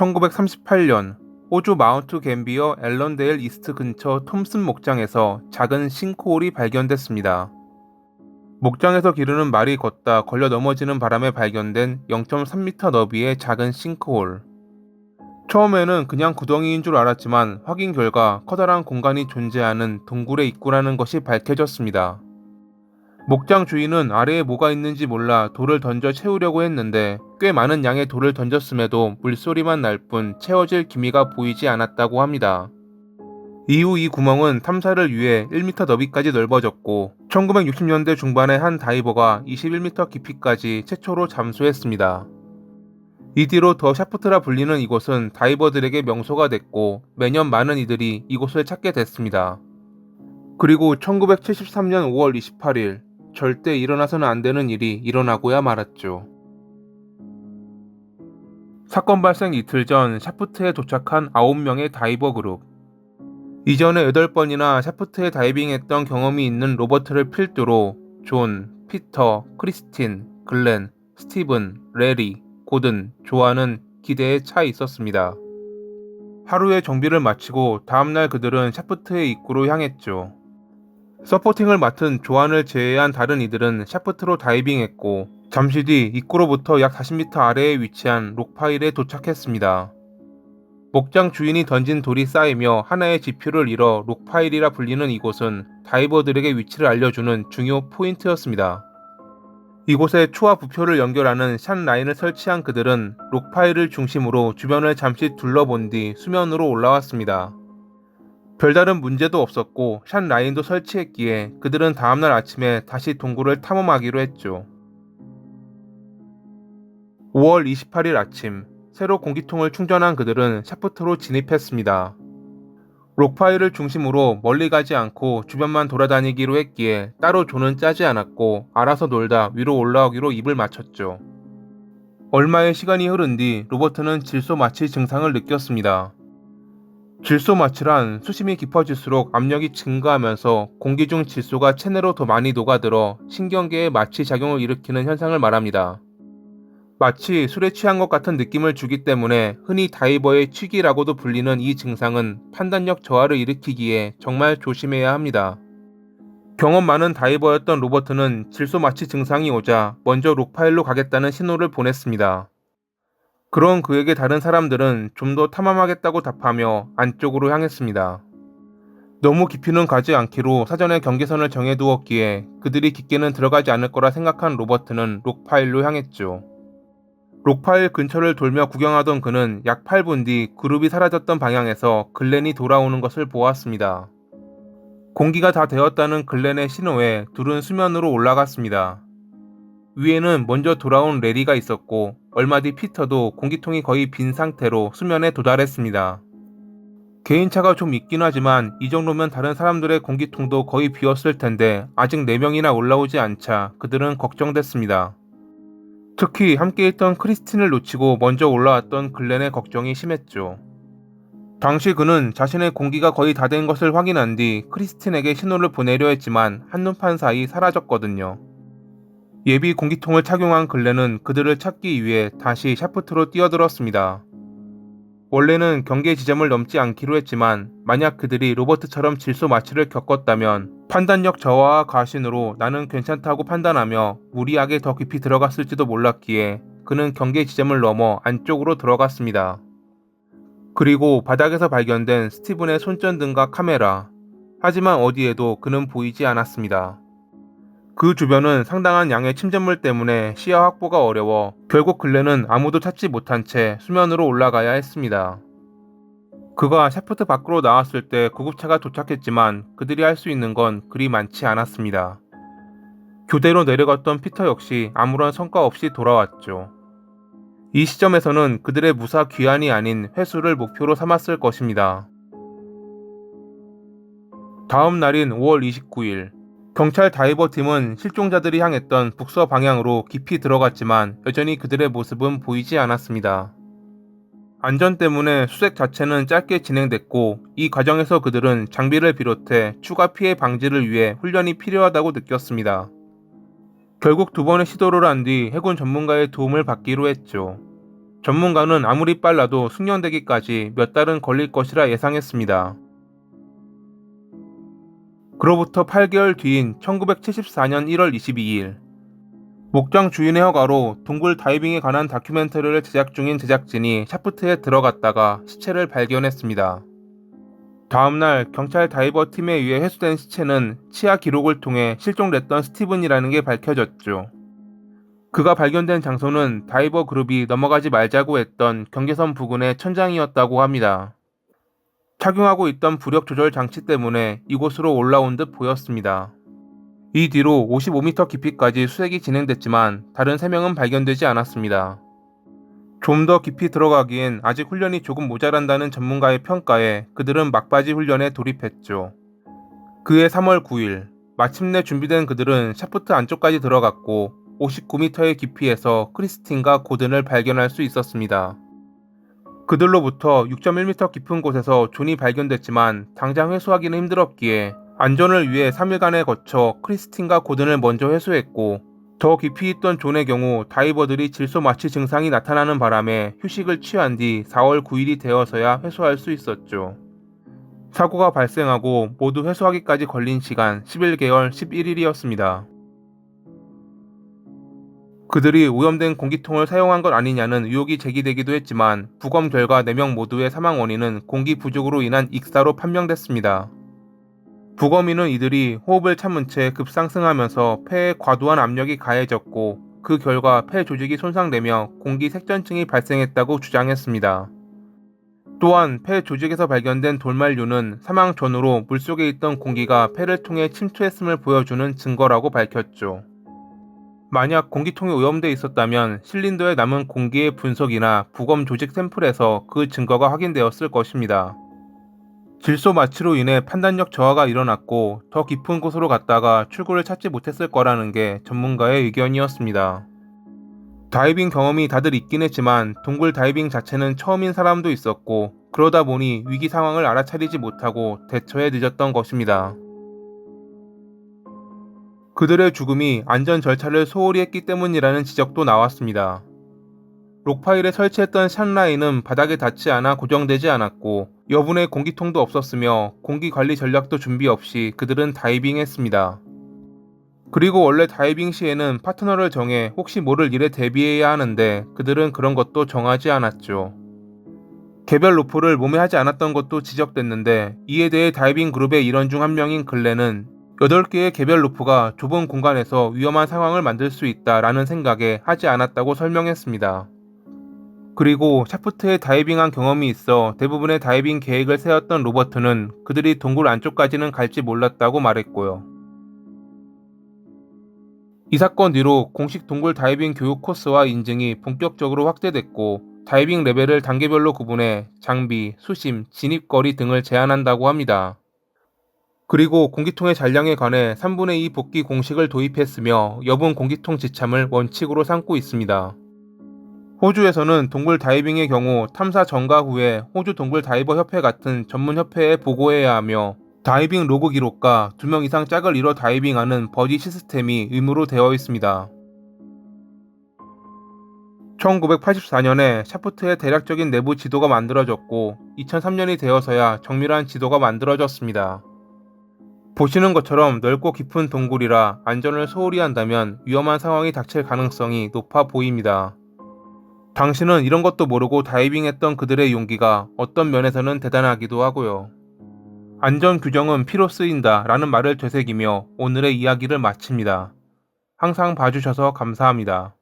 1938년 호주 마운트 갬비어 앨런데일 이스트 근처 톰슨 목장에서 작은 싱크홀이 발견됐습니다. 목장에서 기르는 말이 걷다 걸려 넘어지는 바람에 발견된 0.3m 너비의 작은 싱크홀. 처음에는 그냥 구덩이인 줄 알았지만 확인 결과 커다란 공간이 존재하는 동굴의 입구라는 것이 밝혀졌습니다. 목장 주인은 아래에 뭐가 있는지 몰라 돌을 던져 채우려고 했는데 꽤 많은 양의 돌을 던졌음에도 물소리만 날 뿐 채워질 기미가 보이지 않았다고 합니다. 이후 이 구멍은 탐사를 위해 1m 너비까지 넓어졌고 1960년대 중반에 한 다이버가 21m 깊이까지 최초로 잠수했습니다. 이 뒤로 더 샤프트라 불리는 이곳은 다이버들에게 명소가 됐고 매년 많은 이들이 이곳을 찾게 됐습니다. 그리고 1973년 5월 28일 절대 일어나서는 안 되는 일이 일어나고야 말았죠. 사건 발생 이틀 전 샤프트에 도착한 9명의 다이버 그룹. 이전에 8번이나 샤프트에 다이빙했던 경험이 있는 로버트를 필두로 존, 피터, 크리스틴, 글렌, 스티븐, 레리, 고든, 조아는 기대에 차 있었습니다. 하루의 정비를 마치고 다음날 그들은 샤프트의 입구로 향했죠. 서포팅을 맡은 조안을 제외한 다른 이들은 샤프트로 다이빙했고 잠시 뒤 입구로부터 약 40m 아래에 위치한 록파일에 도착했습니다. 목장 주인이 던진 돌이 쌓이며 하나의 지표를 잃어 록파일이라 불리는 이곳은 다이버들에게 위치를 알려주는 중요 포인트였습니다. 이곳에 초와 부표를 연결하는 샷 라인을 설치한 그들은 록파일을 중심으로 주변을 잠시 둘러본 뒤 수면으로 올라왔습니다. 별다른 문제도 없었고 샷 라인도 설치했기에 그들은 다음날 아침에 다시 동굴을 탐험하기로 했죠. 5월 28일 아침 새로 공기통을 충전한 그들은 샤프트로 진입했습니다. 록파일을 중심으로 멀리 가지 않고 주변만 돌아다니기로 했기에 따로 조는 짜지 않았고 알아서 놀다 위로 올라오기로 입을 맞췄죠. 얼마의 시간이 흐른 뒤 로버트는 질소 마취 증상을 느꼈습니다. 질소 마취란 수심이 깊어질수록 압력이 증가하면서 공기 중 질소가 체내로 더 많이 녹아들어 신경계에 마취 작용을 일으키는 현상을 말합니다. 마치 술에 취한 것 같은 느낌을 주기 때문에 흔히 다이버의 취기라고도 불리는 이 증상은 판단력 저하를 일으키기에 정말 조심해야 합니다. 경험 많은 다이버였던 로버트는 질소 마취 증상이 오자 먼저 록파일로 가겠다는 신호를 보냈습니다. 그런 그에게 다른 사람들은 좀 더 탐험하겠다고 답하며 안쪽으로 향했습니다. 너무 깊이는 가지 않기로 사전에 경계선을 정해두었기에 그들이 깊게는 들어가지 않을 거라 생각한 로버트는 록파일로 향했죠. 록파일 근처를 돌며 구경하던 그는 약 8분 뒤 그룹이 사라졌던 방향에서 글렌이 돌아오는 것을 보았습니다. 공기가 다 되었다는 글렌의 신호에 둘은 수면으로 올라갔습니다. 위에는 먼저 돌아온 레리가 있었고 얼마 뒤 피터도 공기통이 거의 빈 상태로 수면에 도달했습니다. 개인차가 좀 있긴 하지만 이 정도면 다른 사람들의 공기통도 거의 비었을 텐데 아직 4명이나 올라오지 않자 그들은 걱정됐습니다. 특히 함께 있던 크리스틴을 놓치고 먼저 올라왔던 글렌의 걱정이 심했죠. 당시 그는 자신의 공기가 거의 다 된 것을 확인한 뒤 크리스틴에게 신호를 보내려 했지만 한눈판 사이 사라졌거든요. 예비 공기통을 착용한 글렌은 그들을 찾기 위해 다시 샤프트로 뛰어들었습니다. 원래는 경계 지점을 넘지 않기로 했지만 만약 그들이 로버트처럼 질소 마취를 겪었다면 판단력 저하와 과신으로 나는 괜찮다고 판단하며 무리하게 더 깊이 들어갔을지도 몰랐기에 그는 경계 지점을 넘어 안쪽으로 들어갔습니다. 그리고 바닥에서 발견된 스티븐의 손전등과 카메라. 하지만 어디에도 그는 보이지 않았습니다. 그 주변은 상당한 양의 침전물 때문에 시야 확보가 어려워 결국 근래는 아무도 찾지 못한 채 수면으로 올라가야 했습니다. 그가 샤프트 밖으로 나왔을 때 구급차가 도착했지만 그들이 할 수 있는 건 그리 많지 않았습니다. 교대로 내려갔던 피터 역시 아무런 성과 없이 돌아왔죠. 이 시점에서는 그들의 무사 귀환이 아닌 회수를 목표로 삼았을 것입니다. 다음 날인 5월 29일, 경찰 다이버 팀은 실종자들이 향했던 북서 방향으로 깊이 들어갔지만 여전히 그들의 모습은 보이지 않았습니다. 안전 때문에 수색 자체는 짧게 진행됐고 이 과정에서 그들은 장비를 비롯해 추가 피해 방지를 위해 훈련이 필요하다고 느꼈습니다. 결국 두 번의 시도를 한 뒤 해군 전문가의 도움을 받기로 했죠. 전문가는 아무리 빨라도 숙련되기까지 몇 달은 걸릴 것이라 예상했습니다. 그로부터 8개월 뒤인 1974년 1월 22일, 목장 주인의 허가로 동굴 다이빙에 관한 다큐멘터리를 제작 중인 제작진이 샤프트에 들어갔다가 시체를 발견했습니다. 다음날 경찰 다이버 팀에 의해 회수된 시체는 치아 기록을 통해 실종됐던 스티븐이라는 게 밝혀졌죠. 그가 발견된 장소는 다이버 그룹이 넘어가지 말자고 했던 경계선 부근의 천장이었다고 합니다. 착용하고 있던 부력 조절 장치 때문에 이곳으로 올라온 듯 보였습니다. 이 뒤로 55m 깊이까지 수색이 진행됐지만 다른 3명은 발견되지 않았습니다. 좀 더 깊이 들어가기엔 아직 훈련이 조금 모자란다는 전문가의 평가에 그들은 막바지 훈련에 돌입했죠. 그해 3월 9일, 마침내 준비된 그들은 샤프트 안쪽까지 들어갔고 59m의 깊이에서 크리스틴과 고든을 발견할 수 있었습니다. 그들로부터 6.1m 깊은 곳에서 존이 발견됐지만 당장 회수하기는 힘들었기에 안전을 위해 3일간에 거쳐 크리스틴과 고든을 먼저 회수했고 더 깊이 있던 존의 경우 다이버들이 질소 마취 증상이 나타나는 바람에 휴식을 취한 뒤 4월 9일이 되어서야 회수할 수 있었죠. 사고가 발생하고 모두 회수하기까지 걸린 시간 11개월 11일이었습니다. 그들이 오염된 공기통을 사용한 것 아니냐는 의혹이 제기되기도 했지만 부검 결과 4명 모두의 사망 원인은 공기 부족으로 인한 익사로 판명됐습니다. 부검인은 이들이 호흡을 참은 채 급상승하면서 폐에 과도한 압력이 가해졌고 그 결과 폐 조직이 손상되며 공기 색전증이 발생했다고 주장했습니다. 또한 폐 조직에서 발견된 돌말류는 사망 전후로 물속에 있던 공기가 폐를 통해 침투했음을 보여주는 증거라고 밝혔죠. 만약 공기통이 오염돼 있었다면 실린더에 남은 공기의 분석이나 부검 조직 샘플에서 그 증거가 확인되었을 것입니다. 질소 마취로 인해 판단력 저하가 일어났고 더 깊은 곳으로 갔다가 출구를 찾지 못했을 거라는 게 전문가의 의견이었습니다. 다이빙 경험이 다들 있긴 했지만 동굴 다이빙 자체는 처음인 사람도 있었고 그러다 보니 위기 상황을 알아차리지 못하고 대처에 늦었던 것입니다. 그들의 죽음이 안전 절차를 소홀히 했기 때문이라는 지적도 나왔습니다. 록파일에 설치했던 샷라인은 바닥에 닿지 않아 고정되지 않았고 여분의 공기통도 없었으며 공기 관리 전략도 준비 없이 그들은 다이빙했습니다. 그리고 원래 다이빙 시에는 파트너를 정해 혹시 모를 일에 대비해야 하는데 그들은 그런 것도 정하지 않았죠. 개별 로프를 몸에 하지 않았던 것도 지적됐는데 이에 대해 다이빙 그룹의 일원 중 한 명인 글렌은 8개의 개별 로프가 좁은 공간에서 위험한 상황을 만들 수 있다라는 생각에 하지 않았다고 설명했습니다. 그리고 샤프트에 다이빙한 경험이 있어 대부분의 다이빙 계획을 세웠던 로버트는 그들이 동굴 안쪽까지는 갈지 몰랐다고 말했고요. 이 사건 뒤로 공식 동굴 다이빙 교육 코스와 인증이 본격적으로 확대됐고 다이빙 레벨을 단계별로 구분해 장비, 수심, 진입거리 등을 제한한다고 합니다. 그리고 공기통의 잔량에 관해 3분의 2 복귀 공식을 도입했으며 여분 공기통 지참을 원칙으로 삼고 있습니다. 호주에서는 동굴 다이빙의 경우 탐사 전과 후에 호주 동굴 다이버 협회 같은 전문 협회에 보고해야 하며 다이빙 로그 기록과 2명 이상 짝을 이뤄 다이빙하는 버디 시스템이 의무로 되어 있습니다. 1984년에 샤프트의 대략적인 내부 지도가 만들어졌고 2003년이 되어서야 정밀한 지도가 만들어졌습니다. 보시는 것처럼 넓고 깊은 동굴이라 안전을 소홀히 한다면 위험한 상황이 닥칠 가능성이 높아 보입니다. 당신은 이런 것도 모르고 다이빙했던 그들의 용기가 어떤 면에서는 대단하기도 하고요. 안전 규정은 피로 쓰인다 라는 말을 되새기며 오늘의 이야기를 마칩니다. 항상 봐주셔서 감사합니다.